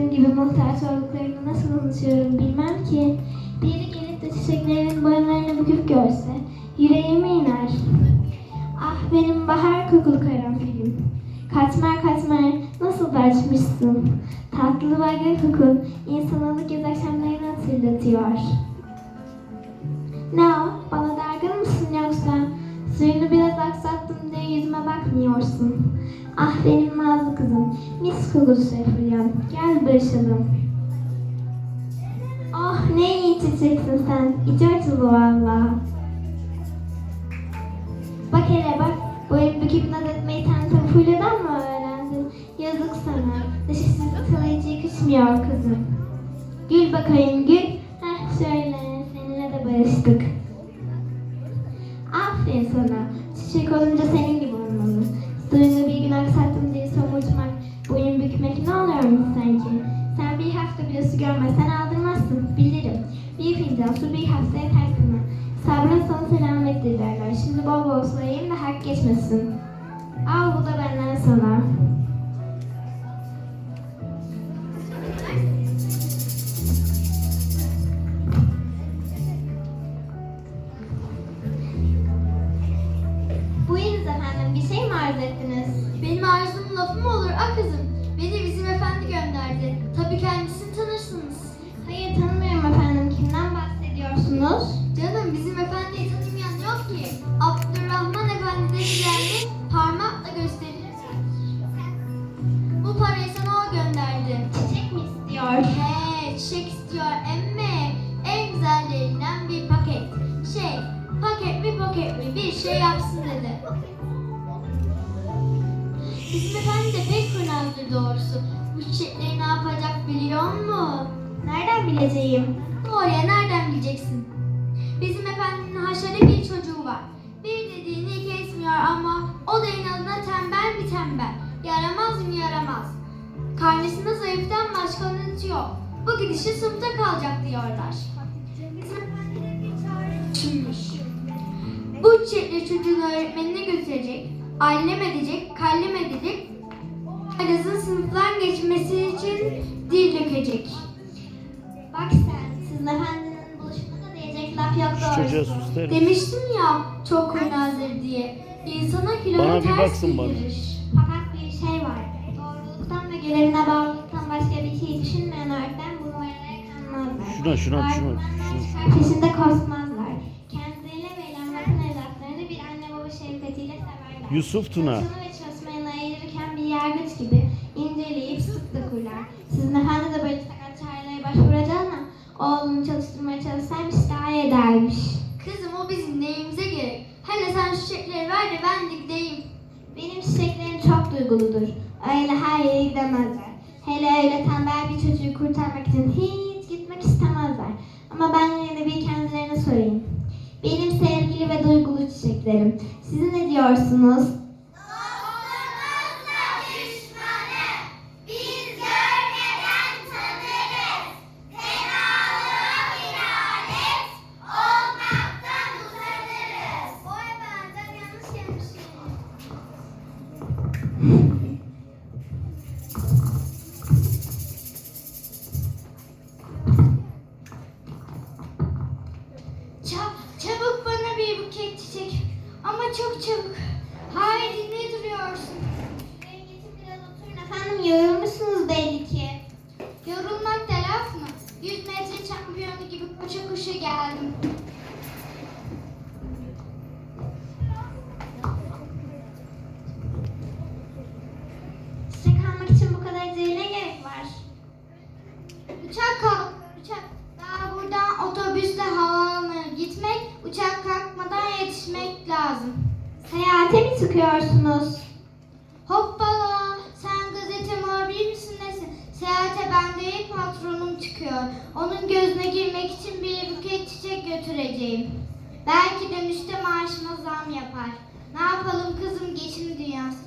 dediğim gibi mantar sorguklarını nasıl unutuyorum bilmem ki. Biri gelip de çiçeklerin boyalarını büküp görse yüreğime iner. Ah benim bahar kokulu karanfilim. Katmer katmer nasıl da açmışsın. Tatlı bayga kokun insanlık yaz akşamlarını hatırlatıyor. Ne o? Bana dargın mısın yoksa? Suyunu biraz aksattım diye yüzüme bakmıyorsun. Ah benim nazlı kızım, mis kokulu Seyfulyam. Gel barışalım. Oh ne iyi çiçeksin sen. İçi açıldı valla. Bak hele bak. Boyun büküp naz etmeyi sen Fulya'dan mı öğrendin? Yazık sana. Dışı sizi talayıcı yakışmıyor kızım. Gül bakayım gül. Heh şöyle seninle de barıştık. Aferin sana. Çiçek olunca senin gibi somurtmak, boyun bükmek ne oluyormuş sanki? Sen bir hafta bile su görmezsen aldırmazsın, bilirim. Bir fincan su bir haftaya ter sana. Sabrın sonu selamettir derler. Şimdi bol bol sulayayım da hak geçmesin. Al bu da benden sana. Buyurunuz efendim, bir şey mi arzu ettiniz? Benim arzum lafı mı olur a kızım? Beni bizim efendi gönderdi. Tabii kendisini tanırsınız. Hayır tanımıyorum efendim. Kimden bahsediyorsunuz? Canım bizim efendiyi tanımayan yok ki. Abdurrahman efendi dediğlerini parmakla gösterir. Bu parayı sana o gönderdi. Çiçek mi istiyor? He, çiçek bileceğim? Oraya nereden bileceksin? Bizim efendinin haşarı bir çocuğu var. Bir dediğini iki etmiyor ama o da inadına tembel bir tembel. Yaramaz mı yaramaz. Karnesinde zayıftan başka neti yok. Bu gidişi sınıfta kalacak diyorlar. Bu çiçekleri çocuğun öğretmenine götürecek, allem edecek, kallem edecek, Araz'ın sınıftan geçmesi için dil dökecek. Bak sen, sizin efendinin buluşunda da diyecek laf yok Şu doğrusu. çocuğa sus derim. Demiştim ya çok kurnazdır diye. İnsana kilonu Bana bir ters baksın bana. bildirir. Fakat bir şey var. Doğruluktan ve görevine bağlılıktan başka bir şey düşünmeyen öğretmen bu numaraya kanmazlar. Şuna, şuna, şuna, Öğretmenler şuna. çıkar peşinde koşmazlar. Kendileriyle verilen bakın evlatlarını bir anne baba şefkatiyle severler. Yusuf Tuna. Çalışanı ve çalışmayanı ayırırken bir yargıç gibi inceleyip sık dokurlar. Sizin efendi de böyle oğlunu çalıştırmaya çalışsaymış daha iyi edermiş. Kızım o bizim neyimize gerek. Hele sen şu çiçekleri ver de ben de gideyim. Benim çiçeklerim çok duyguludur. Öyle her yere gidemezler. Hele öyle tembel bir çocuğu kurtarmak için hiç gitmek istemezler. Ama ben yine de bir kendilerine sorayım. Benim sevgili ve duygulu çiçeklerim. Siz ne diyorsunuz? Çıkıyorsunuz? Hoppala, sen gazete muhabiri misin nesin? Seyahate ben değil patronum çıkıyor. Onun gözüne girmek için bir buket çiçek götüreceğim. Belki dönüşte maaşıma zam yapar. Ne yapalım kızım geçim dünyası.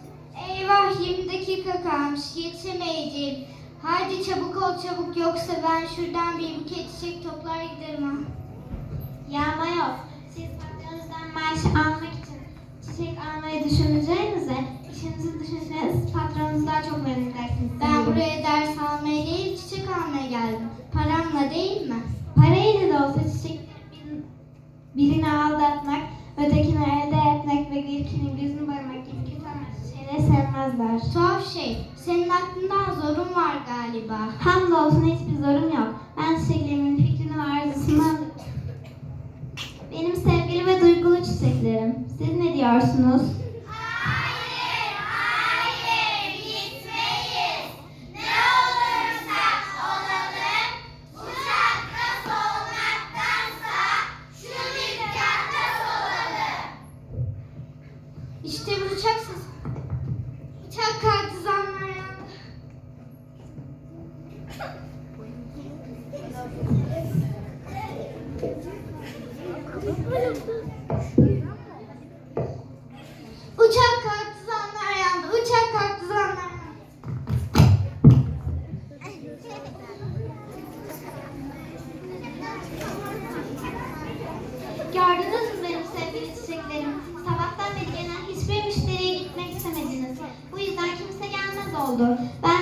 Eyvah 20 dakika kalmış yetişemeyeceğim. Haydi çabuk ol çabuk yoksa ben şuradan bir buket çiçek toplar giderim ha. Yağma yok. Siz patronunuzdan maaş almak için çiçek almayı düşüneceğinize işinizi düşünseniz patronunuzu daha çok memnun edersiniz. Ben buraya ders almaya değil çiçek almaya geldim. Paramla değil mi? Parayla da olsa Birini aldatmak, ötekini elde etmek ve ilkinin gözünü boyamak gibi kötü şeyleri sevmezler. Tuhaf şey. Senin aklından zorun var galiba. Hamdolsun hiçbir zorum yok. Ben çiçeklerimin fikrini ve arzusunu. Benim sevgili ve duygulu çiçeklerim. Siz ne diyorsunuz? Uçak kalktı zanlar yandı. Uçak kalktı zanlar. Gördünüz mü benim sevgili çiçeklerim? Sabahtan beri gelen hiçbir müşteriye gitmek istemediniz. Bu yüzden kimse gelmez oldu. Ben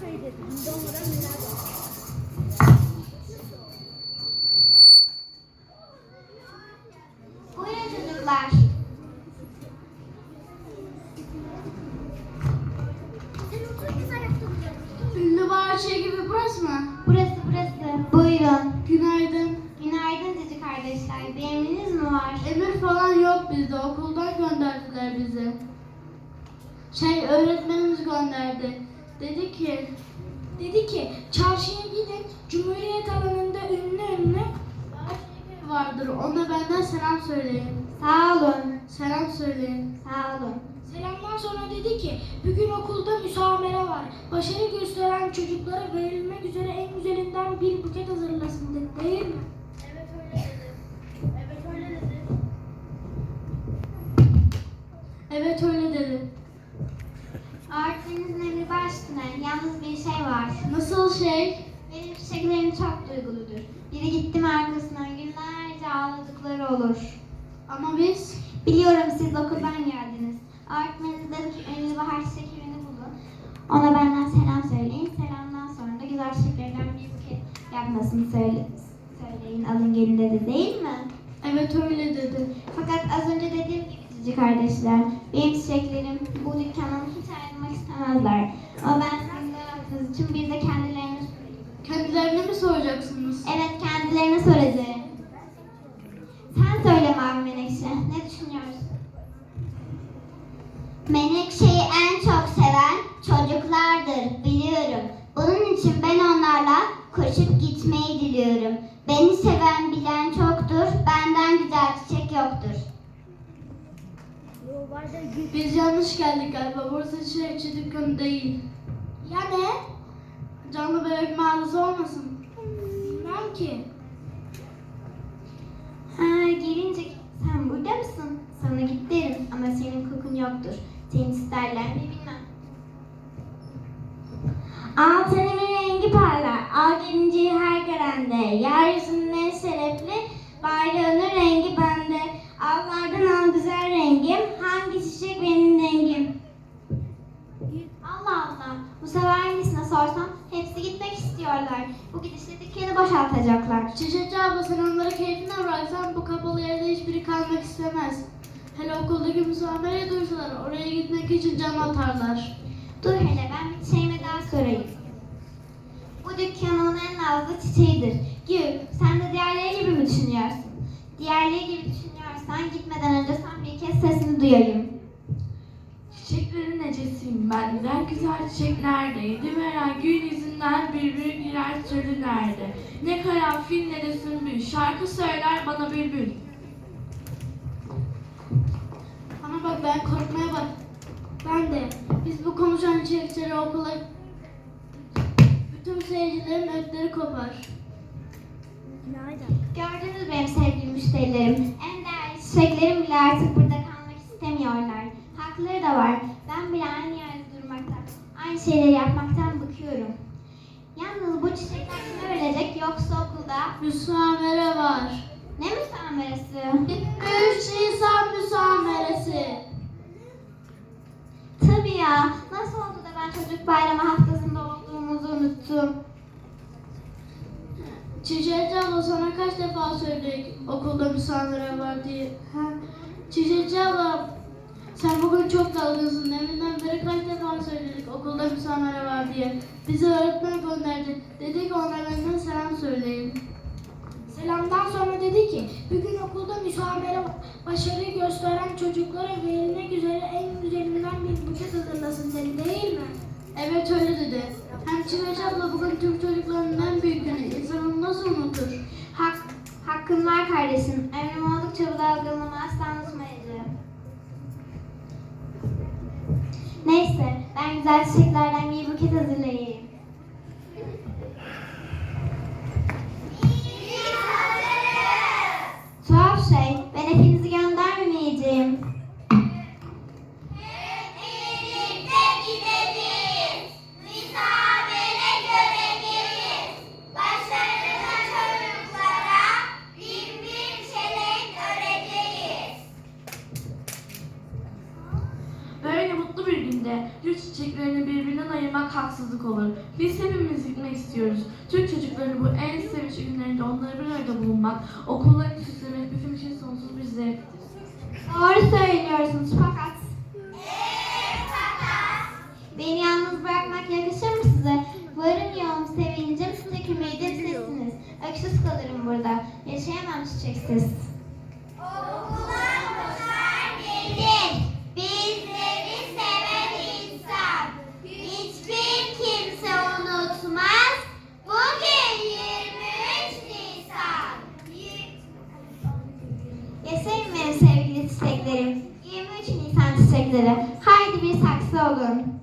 Doğru neler var? Buyurun çocuklar. Ünlü bahçe gibi burası mı? Burası burası. Buyurun. Günaydın. Günaydın cici kardeşler. Bir emriniz mi var? Emir falan yok bizde. Okuldan gönderdiler bizi. Şey öğretmenimiz gönderdi. Dedi ki dedi ki çarşıya gidin. Cumhuriyet alanında ünlü ünlü vardır. Ona benden selam söyleyin. Sağ olun. Selam söyleyin. Sağ olun. Selamdan sonra dedi ki bugün okulda müsamere var. Başarı gösteren çocuklara verilmek üzere en güzelinden bir buket hazırlasın dedi. Değil mi? Evet öyle dedi. Evet öyle dedi. Evet öyle üstüne. Yalnız bir şey var. Nasıl şey? Benim çiçeklerim çok duyguludur. Biri gitti mi arkasından günlerce ağladıkları olur. Ama biz Biliyorum siz okuldan geldiniz. Öğretmeniniz dedi ki ünlü bahar çiçeklerini bulun. Ona benden selam söyleyin. Selamdan sonra da güzel çiçeklerden bir buket yapmasını söyle, söyleyin. Alın gelin dedi değil mi? evet öyle dedi. Fakat az önce dediğim gibi cici kardeşler, benim çiçeklerim bu dükkandan hiç ayrılmak istemezler. Ama ben sizin yaptığınız için bir de kendilerini Kendilerine mi soracaksınız? Evet kendilerine soracağım. Sen söyle Mavi Menekşe, ne düşünüyorsun? Menekşe'yi en çok seven çocuklardır biliyorum. Bunun için ben onlarla koşup gitmeyi diliyorum. Beni seven bilen çoktur, benden güzel çiçek yoktur. Biz yanlış geldik galiba. Burası çiçekçi dükkanı değil. Ya ne? Canlı bebek mağazası olmasın? Bilmem ki. Ha gelince sen burada mısın? Sana git derim ama senin kokun yoktur. Seni isterler mi bilmem. Al tenimin rengi parlar, al gelinciyi her görende. Yeryüzünün en şerefli bayrağının Bu gidişle dükkanı boşaltacaklar. Çiçekçi abla sen onları keyfine bıraksan bu kapalı yerde hiçbiri kalmak istemez. Hele okuldaki müsamereye duysalar oraya gitmek için can atarlar. Dur hele ben bir çiçeğime daha sorayım. Bu dükkanın en nazlı çiçeğidir. Gül, sen de diğerleri gibi mi düşünüyorsun? Diğerleri gibi düşünüyorsan gitmeden önce sen bir kez sesini duyayım. Çiçeklerin ecesiyim ben. Neden güzel çiçek neredeydi? Veren gül yüzünden bülbül girer türlü nerede? Ne karanfil ne de sümbül. Şarkı söyler bana bülbül. Bana bak ben korkmaya bak. Ben de. Biz bu konuşan çiçekleri okula... Bütün seyircilerin ötleri kopar. Gördünüz benim sevgili müşterilerim. En değerli çiçeklerim bile artık burada kalmak istemiyorlar. Hakları da var. Ben bile aynı yerde durmaktan, aynı şeyleri yapmaktan bıkıyorum. Yalnız bu çiçekler kime verecek yoksa okulda Müsamere var. ne müsameresi? 23 Nisan müsameresi. Tabii ya. Nasıl oldu da ben çocuk bayramı haftasında olduğumuzu unuttum. Çiçekçi abla sana kaç defa söyledik okulda müsamere var diye. Ha? Çiçekçi abla sen bugün çok dalgınsın. Deminden beri kaç defa söyledik okulda müsamere var diye. Bizi öğretmen gönderdi. Dedi ki ona benden selam söyleyin. Selamdan sonra dedi ki, bugün okulda müsamere başarı gösteren çocuklara verilmek üzere en güzelinden bir buket hazırlasın dedi değil mi? Evet öyle dedi. Hem Çiçekçi abla bugün Türk çocuklarının en büyük günü. İnsanı nasıl unutur? Hak, hakkın var kardeşim. Emrim oldukça bu dalgalığımı asla unutmayacağım. Ben güzel çiçeklerden bir buket hazırlayayım. Günde Türk çiçeklerini birbirinden ayırmak haksızlık olur. Biz hepimiz gitmek istiyoruz. Türk çocuklarının bu en sevinçli günlerinde onları bir arada bulunmak, okullarını süslemek bizim için sonsuz bir zevktir. Doğru söylüyorsunuz fakat... Beni yalnız bırakmak yakışır mı size? Varın yoğun sevincim, tek ümidim sizsiniz. Öksüz kalırım burada. Yaşayamam çiçeksiz. Çiçekleri. Haydi bir saksı olun.